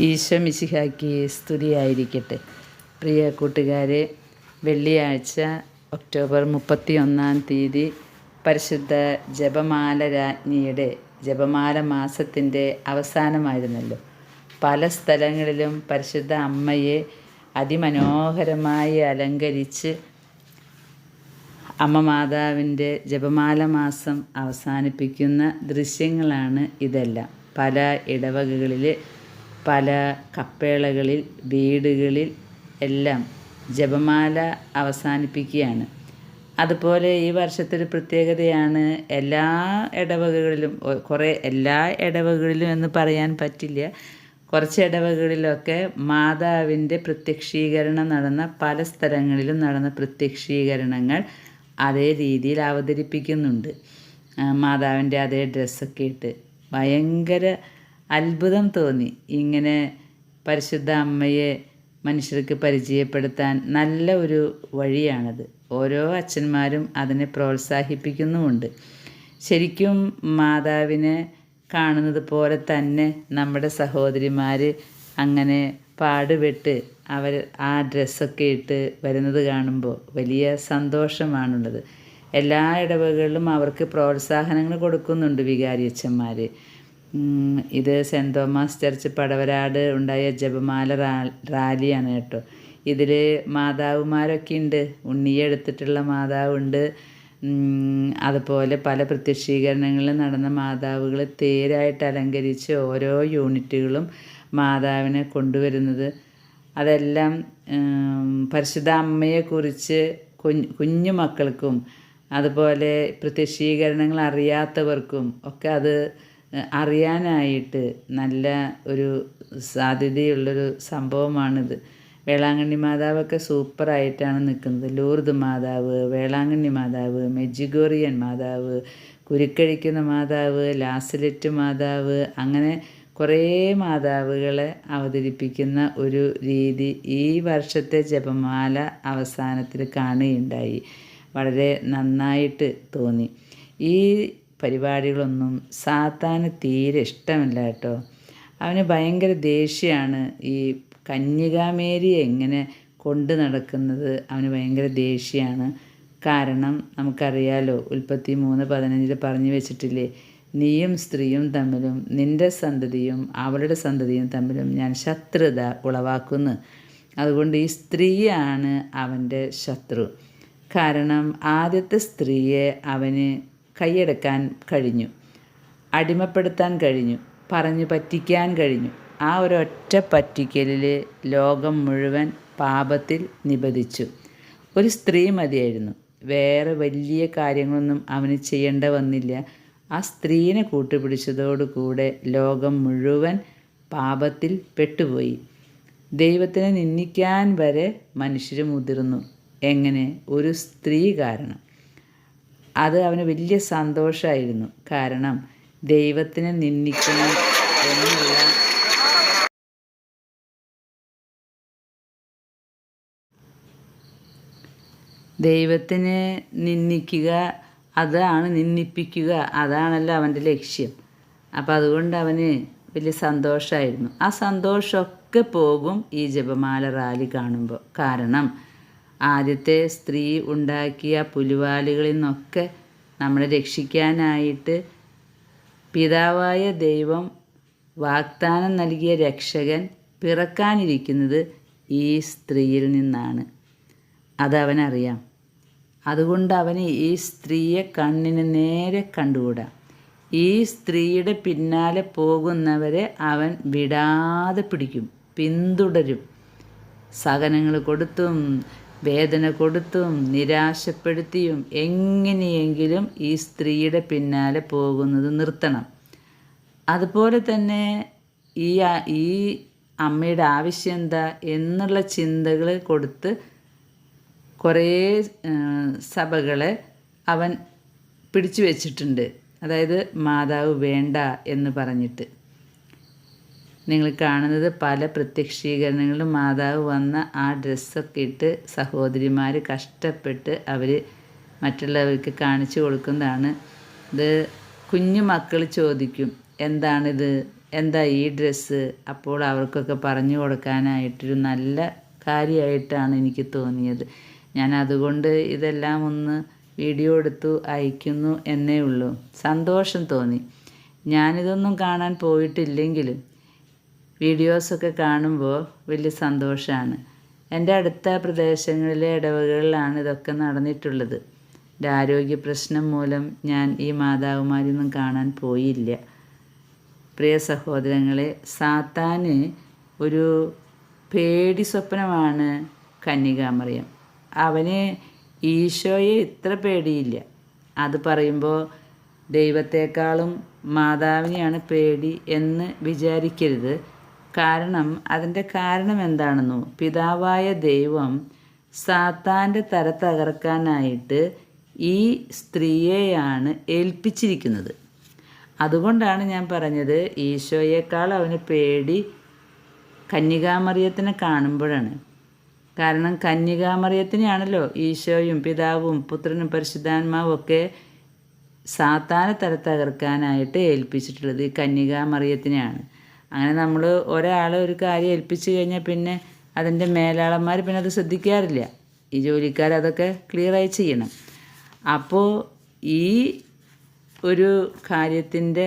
ഈശോ മിശിഹാക്കി സ്തുതിയായിരിക്കട്ടെ. പ്രിയ കൂട്ടുകാരെ വെള്ളിയാഴ്ച ഒക്ടോബർ മുപ്പത്തി ഒന്നാം തീയതി പരിശുദ്ധ ജപമാല രാജ്ഞിയുടെ ജപമാല മാസത്തിന്റെ അവസാനമായിരുന്നല്ലോ. പല സ്ഥലങ്ങളിലും പരിശുദ്ധ അമ്മയെ അതിമനോഹരമായി അലങ്കരിച്ച് അമ്മ മാതാവിന്റെ ജപമാല മാസം അവസാനിപ്പിക്കുന്ന ദൃശ്യങ്ങളാണ് ഇതെല്ലാം. പല ഇടവകകളിൽ പല കപ്പേളകളിൽ വീടുകളിൽ എല്ലാം ജപമാല അവസാനിപ്പിക്കുകയാണ്. അതുപോലെ ഈ വർഷത്തെ പ്രത്യേകതയാണ് എല്ലാ ഇടവകകളിലും കുറേ എല്ലാ ഇടവകകളിലും എന്ന് പറയാൻ പറ്റില്ല. കുറച്ച് ഇടവകളിലൊക്കെ മാതാവിന്റെ പ്രത്യക്ഷീകരണം നടന്ന പല സ്ഥലങ്ങളിലും നടന്ന പ്രത്യക്ഷീകരണങ്ങൾ അതേ രീതിയിൽ അവതരിപ്പിക്കുന്നുണ്ട്. മാതാവിന്റെ അതേ ഡ്രസ്സൊക്കെ ഇട്ട് ഭയങ്കര അത്ഭുതം തോന്നി. ഇങ്ങനെ പരിശുദ്ധ അമ്മയെ മനുഷ്യർക്ക് പരിചയപ്പെടുത്താൻ നല്ല ഒരു വഴിയാണത്. ഓരോ അച്ഛന്മാരും അതിനെ പ്രോത്സാഹിപ്പിക്കുന്നുമുണ്ട്. ശരിക്കും മാതാവിനെ കാണുന്നത് പോലെ തന്നെ നമ്മുടെ സഹോദരിമാർ അങ്ങനെ പാടുപെട്ട് അവർ ആ ഡ്രസ്സൊക്കെ ഇട്ട് വരുന്നത് കാണുമ്പോൾ വലിയ സന്തോഷമാണുള്ളത്. എല്ലാ ഇടവകളിലും അവർക്ക് പ്രോത്സാഹനങ്ങൾ കൊടുക്കുന്നുണ്ട് വികാരിയച്ഛന്മാർ ഇത് സെന്റ് തോമസ് ചർച്ച് പടവരാട് ഉണ്ടായ ജപമാല റാലിയാണ് കേട്ടോ. ഇതിൽ മാതാവുമാരൊക്കെ ഉണ്ട്. ഉണ്ണിയെ എടുത്തിട്ടുള്ള മാതാവുണ്ട്. അതുപോലെ പല പ്രത്യക്ഷീകരണങ്ങളിൽ നടന്ന മാതാവുകൾ തേരായിട്ട് അലങ്കരിച്ച് ഓരോ യൂണിറ്റുകളും മാതാവിനെ കൊണ്ടുവരുന്നത്. അതെല്ലാം പരിശുദ്ധ അമ്മയെക്കുറിച്ച് കുഞ്ഞു കുഞ്ഞു മക്കൾക്കും അതുപോലെ പ്രത്യക്ഷീകരണങ്ങൾ അറിയാത്തവർക്കും ഒക്കെ അത് അറിയാനായിട്ട് നല്ല ഒരു സാധ്യതയുള്ളൊരു സംഭവമാണിത്. വേളാങ്കണ്ണി മാതാവൊക്കെ സൂപ്പറായിട്ടാണ് നിൽക്കുന്നത്. ലൂർദ് മാതാവ് വേളാങ്കണ്ണി മാതാവ് മെജിഗോറിയൻ മാതാവ് കുരുക്കഴിക്കുന്ന മാതാവ് ലാസലറ്റ് മാതാവ് അങ്ങനെ കുറേ മാതാവുകളെ അവതരിപ്പിക്കുന്ന ഒരു രീതി ഈ വർഷത്തെ ജപമാല അവസാനത്തിൽ കാണുകയുണ്ടായി. വളരെ നന്നായിട്ട് തോന്നി. ഈ പരിപാടികളൊന്നും സാത്താന് തീരെ ഇഷ്ടമല്ല കേട്ടോ. അവന് ഭയങ്കര ദേഷ്യമാണ്. ഈ കന്യകാമേരി എങ്ങനെ കൊണ്ട് നടക്കുന്നത് അവന് ഭയങ്കര ദേഷ്യമാണ്. കാരണം നമുക്കറിയാലോ ഉൽപ്പത്തി മൂന്ന് പതിനഞ്ചിൽ പറഞ്ഞു വെച്ചിട്ടില്ലേ നീയും സ്ത്രീയും തമ്മിലും നിന്റെ സന്തതിയും അവളുടെ സന്തതിയും തമ്മിലും ഞാൻ ശത്രുത ഉളവാക്കുന്നു. അതുകൊണ്ട് ഈ സ്ത്രീയാണ് അവന്റെ ശത്രു. കാരണം ആദ്യത്തെ സ്ത്രീയെ അവന് കൈയടക്കാൻ കഴിഞ്ഞു. അടിമപ്പെടുത്താൻ കഴിഞ്ഞു. പറഞ്ഞു പറ്റിക്കാൻ കഴിഞ്ഞു. ആ ഒരൊറ്റ പറ്റിക്കലിൽ ലോകം മുഴുവൻ പാപത്തിൽ നിബദിച്ചു ഒരു സ്ത്രീ മതിയായിരുന്നു. വേറെ വലിയ കാര്യങ്ങളൊന്നും അവന് ചെയ്യേണ്ട വന്നില്ല. ആ സ്ത്രീനെ കൂട്ടുപിടിച്ചതോടുകൂടെ ലോകം മുഴുവൻ പാപത്തിൽ പെട്ടുപോയി. ദൈവത്തിനെ നിന്ദിക്കാൻ വരെ മനുഷ്യർ മുതിർന്നു. എങ്ങനെ? ഒരു സ്ത്രീ കാരണം. അത് അവന് വലിയ സന്തോഷമായിരുന്നു. കാരണം ദൈവത്തിനെ നിന്ദിക്കണം എന്നുള്ള ദൈവത്തിനെ നിന്ദിക്കുക അതാണ് നിന്ദിപ്പിക്കുക അതാണല്ലോ അവന്റെ ലക്ഷ്യം. അപ്പം അതുകൊണ്ട് അവന് വലിയ സന്തോഷമായിരുന്നു. ആ സന്തോഷമൊക്കെ പോകും ഈ ജപമാല റാലി കാണുമ്പോൾ. കാരണം ആദ്യത്തെ സ്ത്രീ ഉണ്ടാക്കിയ പുലിവാലുകളിൽ നിന്നൊക്കെ നമ്മളെ രക്ഷിക്കാനായിട്ട് പിതാവായ ദൈവം വാഗ്ദാനം നൽകിയ രക്ഷകൻ പിറക്കാനിരിക്കുന്നത് ഈ സ്ത്രീയിൽ നിന്നാണ്. അതവനറിയാം അതുകൊണ്ട് അവന് ഈ സ്ത്രീയെ കണ്ണിന് നേരെ കണ്ടുകൂടാ. ഈ സ്ത്രീയുടെ പിന്നാലെ പോകുന്നവരെ അവൻ വിടാതെ പിടിക്കും പിന്തുടരും. സഹനങ്ങൾ കൊടുത്തും വേദന കൊടുത്തും നിരാശപ്പെടുത്തിയും എങ്ങനെയെങ്കിലും ഈ സ്ത്രീയുടെ പിന്നാലെ പോകുന്നത് നിർത്തണം. അതുപോലെ തന്നെ ഈ ഈ അമ്മയുടെ ആവശ്യം എന്താ എന്നുള്ള ചിന്തകൾ കൊടുത്ത് കുറേ സഭകളെ അവൻ പിടിച്ചു വെച്ചിട്ടുണ്ട്. അതായത് മാതാവ് വേണ്ട എന്ന് പറഞ്ഞിട്ട്. നിങ്ങൾ കാണുന്നത് പല പ്രത്യക്ഷീകരണങ്ങളിലും മാതാവ് വന്ന ആ ഡ്രസ്സൊക്കെ ഇട്ട് സഹോദരിമാർ കഷ്ടപ്പെട്ട് അവർ മറ്റുള്ളവർക്ക് കാണിച്ചു കൊടുക്കുന്നതാണ്. ഇത് കുഞ്ഞു മക്കൾ ചോദിക്കും എന്താണിത്? എന്താ ഈ ഡ്രസ്സ്? അപ്പോൾ അവർക്കൊക്കെ പറഞ്ഞു കൊടുക്കാനായിട്ടൊരു നല്ല കാര്യമായിട്ടാണ് എനിക്ക് തോന്നിയത്. ഞാൻ അതുകൊണ്ട് ഇതെല്ലാം ഒന്ന് വീഡിയോ എടുത്തു അയക്കുന്നു എന്നേ ഉള്ളൂ. സന്തോഷം തോന്നി. ഞാനിതൊന്നും കാണാൻ പോയിട്ടില്ലെങ്കിലും വീഡിയോസൊക്കെ കാണുമ്പോൾ വലിയ സന്തോഷമാണ് എന്റെ അടുത്ത പ്രദേശങ്ങളിലെ ഇടവകളിലാണ് ഇതൊക്കെ നടന്നിട്ടുള്ളത്. എന്റെ ആരോഗ്യ പ്രശ്നം മൂലം ഞാൻ ഈ മാതാവുമാരൊന്നും കാണാൻ പോയില്ല. പ്രിയ സഹോദരങ്ങളെ സാത്താന് ഒരു പേടി സ്വപ്നമാണ് കന്യകാമറിയം. അവന് ഈശോയെ ഇത്ര പേടിയില്ല. അത് പറയുമ്പോൾ ദൈവത്തെക്കാളും മാതാവിനെയാണ് പേടി എന്ന് വിചാരിക്കരുത്. കാരണം അതിന്റെ കാരണം എന്താണെന്നോ? പിതാവായ ദൈവം സാത്താന്റെ തര തകർക്കാനായിട്ട് ഈ സ്ത്രീയെയാണ് ഏൽപ്പിച്ചിരിക്കുന്നത്. അതുകൊണ്ടാണ് ഞാൻ പറഞ്ഞത് ഈശോയേക്കാൾ അവന് പേടി കന്യകാമറിയത്തിനെ കാണുമ്പോഴാണ്. കാരണം കന്യകാമറിയത്തിനെയാണല്ലോ ഈശോയും പിതാവും പുത്രനും പരിശുദ്ധാത്മാവും ഒക്കെ സാത്താനെ തര തകർക്കാനായിട്ട് ഏൽപ്പിച്ചിട്ടുള്ളത് ഈ കന്യകാമറിയത്തിനെയാണ്. അങ്ങനെ നമ്മൾ ഒരാളെ ഒരു കാര്യം ഏൽപ്പിച്ചു കഴിഞ്ഞാൽ പിന്നെ അതിന്റെ മേലാളന്മാർ പിന്നെ അത് ശ്രദ്ധിക്കാറില്ല. ഈ ജോലിക്കാരതൊക്കെ ക്ലിയറായി ചെയ്യണം. അപ്പോൾ ഈ ഒരു കാര്യത്തിന്റെ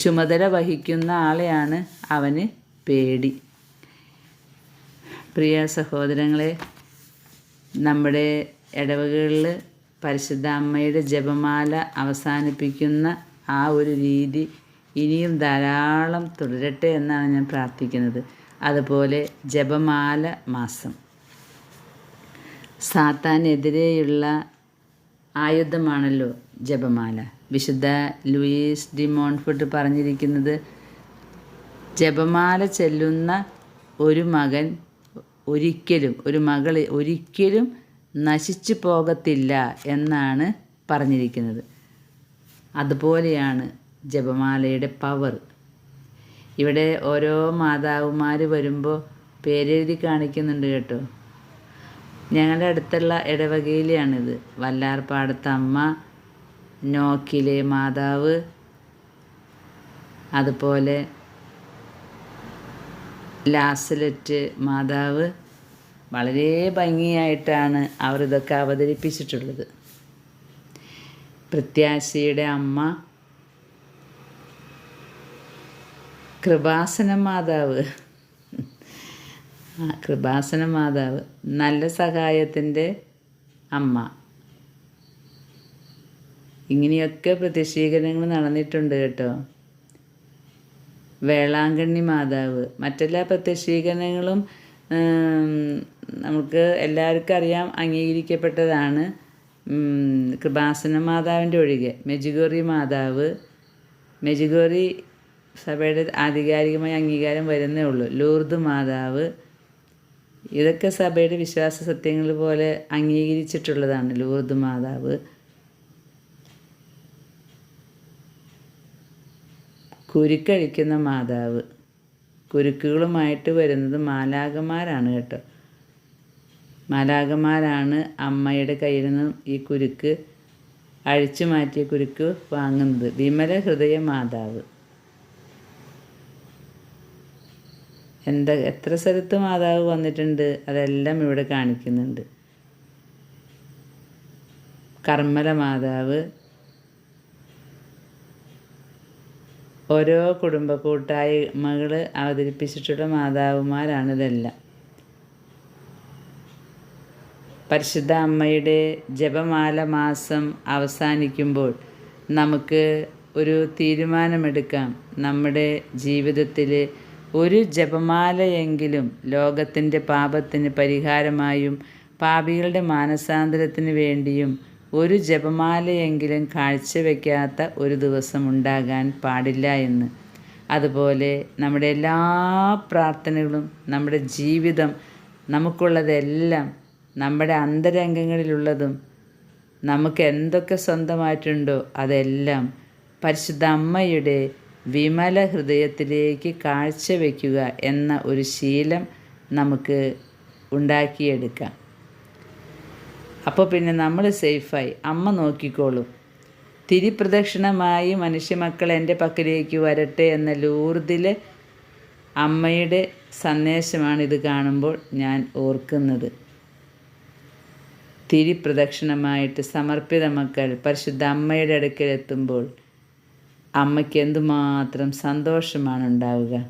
ചുമതല വഹിക്കുന്ന ആളെയാണ് അവന് പേടി. പ്രിയ സഹോദരങ്ങളെ നമ്മുടെ ഇടവകളിൽ പരിശുദ്ധ അമ്മയുടെ ജപമാല അവസാനിപ്പിക്കുന്ന ആ ഒരു രീതി ഇനിയും ധാരാളം തുടരട്ടെ എന്നാണ് ഞാൻ പ്രാർത്ഥിക്കുന്നത്. അതുപോലെ ജപമാല മാസം. സാത്താനെതിരെയുള്ള ആയുധമാണല്ലോ ജപമാല. വിശുദ്ധ ലൂയിസ് ഡി മോൺഫുട്ട് പറഞ്ഞിരിക്കുന്നത് ജപമാല ചെല്ലുന്ന ഒരു മകൻ ഒരിക്കലും ഒരു മകൾ ഒരിക്കലും നശിച്ചു പോകത്തില്ല എന്നാണ് പറഞ്ഞിരിക്കുന്നത്. അതുപോലെയാണ് ജപമാലയുടെ പവർ ഇവിടെ ഓരോ മാതാവുമാർ വരുമ്പോൾ പേരെഴുതി കാണിക്കുന്നുണ്ട് കേട്ടോ. ഞങ്ങളുടെ അടുത്തുള്ള ഇടവകയിലെയാണിത് വല്ലാർപ്പാടത്ത് അമ്മ നോക്കിലെ മാതാവ് അതുപോലെ ലാസലറ്റ് മാതാവ്. വളരെ ഭംഗിയായിട്ടാണ് അവർ ഇതൊക്കെ അവതരിപ്പിച്ചിട്ടുള്ളത്. പ്രത്യാശയുടെ അമ്മ കൃപാസന മാതാവ്. കൃപാസന മാതാവ്. നല്ല സഹായത്തിന്റെ അമ്മ. ഇങ്ങനെയൊക്കെ പ്രതിഷീകരണങ്ങൾ നടന്നിട്ടുണ്ട് കേട്ടോ. വേളാങ്കണ്ണി മാതാവ്. മറ്റെല്ലാ പ്രത്യക്ഷീകരണങ്ങളും നമുക്ക് എല്ലാവർക്കും അറിയാം അംഗീകരിക്കപ്പെട്ടതാണ്. കൃപാസന മാതാവിന്റെ ഒഴികെ. മെജുഗോറി മാതാവ്. മെജുഗോറി സഭയുടെ ആധികാരികമായ അംഗീകാരം വരുന്നേ ഉള്ളൂ. ലൂർദ് മാതാവ് ഇതൊക്കെ സഭയുടെ വിശ്വാസ സത്യങ്ങൾ പോലെ അംഗീകരിച്ചിട്ടുള്ളതാണ് ലൂർദ് മാതാവ്. കുരുക്കഴിക്കുന്ന മാതാവ്. കുരുക്കുകളുമായിട്ട് വരുന്നത് മാലാകമാരാണ് കേട്ടോ. മാലാകമാരാണ് അമ്മയുടെ കയ്യിൽ നിന്നും ഈ കുരുക്ക് അഴിച്ചു മാറ്റിയ കുരുക്ക് വാങ്ങുന്നത്. വിമല ഹൃദയ മാതാവ്. എന്താ എത്ര സ്ഥലത്ത് മാതാവ് വന്നിട്ടുണ്ട് അതെല്ലാം ഇവിടെ കാണിക്കുന്നുണ്ട്. കർമ്മല മാതാവ് ഓരോ കുടുംബ കൂട്ടായ്മകൾ അവതരിപ്പിച്ചിട്ടുള്ള മാതാവുമാരാണ് ഇതെല്ലാം. പരിശുദ്ധ അമ്മയുടെ ജപമാല മാസം അവസാനിക്കുമ്പോൾ നമുക്ക് ഒരു തീരുമാനമെടുക്കാം. നമ്മുടെ ജീവിതത്തിൽ ഒരു ജപമാലയെങ്കിലും ലോകത്തിന്റെ പാപത്തിന് പരിഹാരമായും പാപികളുടെ മാനസാന്തരത്തിന് വേണ്ടിയും ഒരു ജപമാലയെങ്കിലും കാഴ്ചവെക്കാത്ത ഒരു ദിവസം ഉണ്ടാകാൻ പാടില്ല എന്ന്. അതുപോലെ നമ്മുടെ എല്ലാ പ്രാർത്ഥനകളും നമ്മുടെ ജീവിതം നമുക്കുള്ളതെല്ലാം നമ്മുടെ അന്തരംഗങ്ങളിലുള്ളതും നമുക്ക് എന്തൊക്കെ സ്വന്തമായിട്ടുണ്ടോ അതെല്ലാം പരിശുദ്ധ അമ്മയുടെ വിമല ഹൃദയത്തിലേക്ക് കാഴ്ചവെക്കുക എന്ന ഒരു ശീലം നമുക്ക് ഉണ്ടാക്കിയെടുക്കാം. അപ്പോൾ പിന്നെ നമ്മൾ സേഫായി. അമ്മ നോക്കിക്കോളും. തിരിപ്രദക്ഷിണമായി മനുഷ്യമക്കൾ എന്റെ പക്കലേക്ക് വരട്ടെ എന്ന ലൂർദിലെ അമ്മയുടെ സന്ദേശമാണ് ഇത് കാണുമ്പോൾ ഞാൻ ഓർക്കുന്നത്. തിരിപ്രദക്ഷിണമായിട്ട് സമർപ്പിത മക്കൾ പരിശുദ്ധ അമ്മയുടെ അടുക്കൽ എത്തുമ്പോൾ അമ്മയ്ക്ക് എന്തുമാത്രം സന്തോഷമാണ് ഉണ്ടാവുക.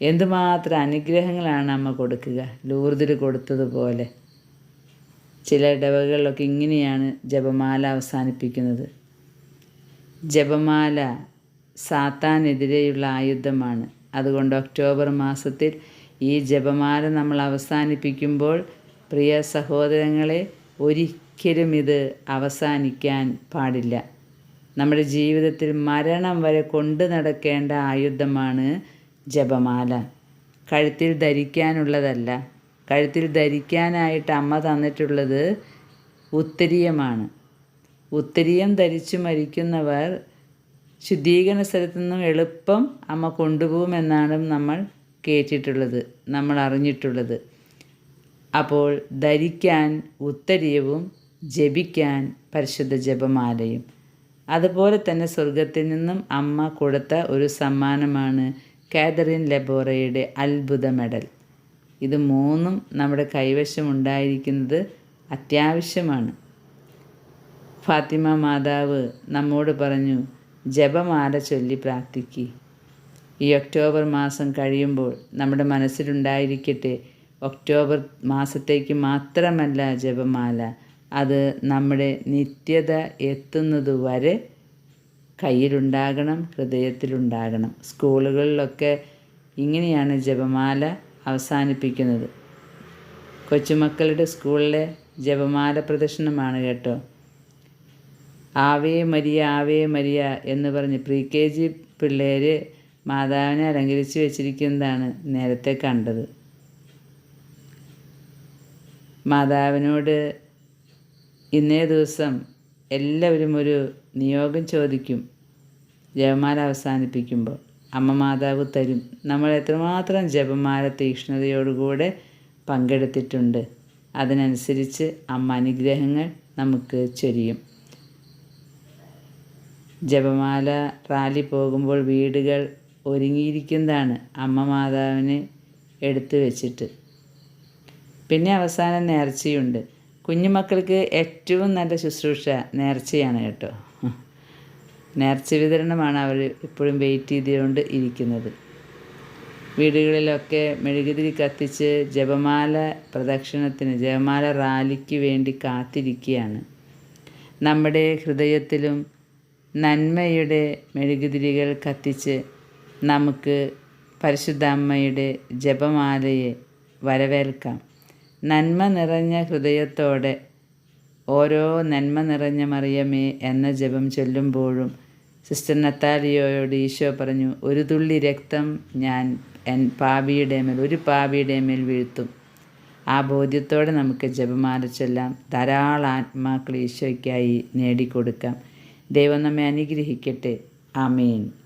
എന്തുമാത്രം അനുഗ്രഹങ്ങളാണ് അമ്മ കൊടുക്കുക. ലൂർദിൽ കൊടുത്തതുപോലെ. ചില ഇടവകളിലൊക്കെ ഇങ്ങനെയാണ് ജപമാല അവസാനിപ്പിക്കുന്നത്. ജപമാല സാത്താനെതിരെയുള്ള ആയുധമാണ്. അതുകൊണ്ട് ഒക്ടോബർ മാസത്തിൽ ഈ ജപമാല നമ്മൾ അവസാനിപ്പിക്കുമ്പോൾ പ്രിയ സഹോദരങ്ങളെ ഒരിക്കലും ഇത് അവസാനിക്കാൻ പാടില്ല. നമ്മുടെ ജീവിതത്തിൽ മരണം വരെ കൊണ്ടു നടക്കേണ്ട ആയുധമാണ് ജപമാല. കഴുത്തിൽ ധരിക്കാനുള്ളതല്ല. കഴുത്തിൽ ധരിക്കാനായിട്ട് അമ്മ തന്നിട്ടുള്ളത് ഉത്തരീയമാണ്. ഉത്തരീയം ധരിച്ചു മരിക്കുന്നവർ ശുദ്ധീകരണ സ്ഥലത്തു നിന്നും എളുപ്പം അമ്മ കൊണ്ടുപോകുമെന്നാണ് നമ്മൾ കേട്ടിട്ടുള്ളത് നമ്മൾ അറിഞ്ഞിട്ടുള്ളത്. അപ്പോൾ ധരിക്കാൻ ഉത്തരീയവും ജപിക്കാൻ പരിശുദ്ധ ജപമാലയും. അതുപോലെ തന്നെ സ്വർഗത്തിൽ നിന്നും അമ്മ കൊടുത്ത ഒരു സമ്മാനമാണ് കാതറിൻ ലബോറയുടെ അത്ഭുത മെഡൽ. ഇത് മൂന്നും നമ്മുടെ കൈവശം ഉണ്ടായിരിക്കുന്നത് അത്യാവശ്യമാണ്. ഫാത്തിമ മാതാവ് നമ്മോട് പറഞ്ഞു ജപമാല ചൊല്ലി പ്രാർത്ഥിക്കി. ഈ ഒക്ടോബർ മാസം കഴിയുമ്പോൾ നമ്മുടെ മനസ്സിലുണ്ടായിരിക്കട്ടെ ഒക്ടോബർ മാസത്തേക്ക് മാത്രമല്ല ജപമാല. അത് നമ്മുടെ നിത്യത എത്തുന്നതുവരെ കയ്യിലുണ്ടാകണം ഹൃദയത്തിലുണ്ടാകണം. സ്കൂളുകളിലൊക്കെ ഇങ്ങനെയാണ് ജപമാല അവസാനിപ്പിക്കുന്നത്. കൊച്ചുമക്കളുടെ സ്കൂളിലെ ജപമാല പ്രദർശനമാണ് കേട്ടോ. ആവേ മരിയ ആവേ മരിയ എന്ന് പറഞ്ഞ് പ്രീ കെ ജി പിള്ളേർ മാതാവിനെ അലങ്കരിച്ച് വെച്ചിരിക്കുന്നതാണ് നേരത്തെ കണ്ടത്. മാതാവിനോട് ഇന്നേ ദിവസം എല്ലാവരും ഒരു നിയോഗം ചോദിക്കും. ജപമാല അവസാനിപ്പിക്കുമ്പോൾ അമ്മ മാതാവ് തരും. നമ്മൾ എത്രമാത്രം ജപമാല തീക്ഷ്ണതയോടുകൂടെ പങ്കെടുത്തിട്ടുണ്ട്. അതിനനുസരിച്ച് അമ്മ അനുഗ്രഹങ്ങൾ നമുക്ക് ചൊരിയും. ജപമാല റാലി പോകുമ്പോൾ വീടുകൾ ഒരുങ്ങിയിരിക്കുന്നതാണ് അമ്മ മാതാവിനെ എടുത്തു വെച്ചിട്ട് പിന്നെ അവസാനം നേർച്ചയുണ്ട്. കുഞ്ഞുമക്കൾക്ക് ഏറ്റവും നല്ല ശുശ്രൂഷ നേർച്ചയാണ് കേട്ടോ. നേർച്ച വിതരണമാണ് അവർ ഇപ്പോഴും വെയിറ്റ് ചെയ്തുകൊണ്ട് ഇരിക്കുന്നത്. വീടുകളിലൊക്കെ മെഴുകുതിരി കത്തിച്ച് ജപമാല പ്രദക്ഷിണത്തിന് ജപമാല റാലിക്ക് വേണ്ടി കാത്തിരിക്കുകയാണ്. നമ്മുടെ ഹൃദയത്തിലും നന്മയുടെ മെഴുകുതിരികൾ കത്തിച്ച് നമുക്ക് പരിശുദ്ധ അമ്മയുടെ ജപമാലയെ വരവേൽക്കാം. നന്മ നിറഞ്ഞ ഹൃദയത്തോടെ ഓരോ നന്മ നിറഞ്ഞ മറിയമേ എന്ന ജപം ചൊല്ലുമ്പോഴും സിസ്റ്റർ നത്താലിയോയോട് ഈശോ പറഞ്ഞു ഒരു തുള്ളി രക്തം ഞാൻ എൻ പാപിയുടെ മേൽ ഒരു പാപിയുടെ മേൽ വീഴ്ത്തും. ആ ബോധ്യത്തോടെ നമുക്ക് ജപമാല ചൊല്ലാം. ധാരാളം ആത്മാക്കൾ ഈശോയ്ക്കായി നേടിക്കൊടുക്കാം. ദൈവം നമ്മെ അനുഗ്രഹിക്കട്ടെ. ആമീൻ.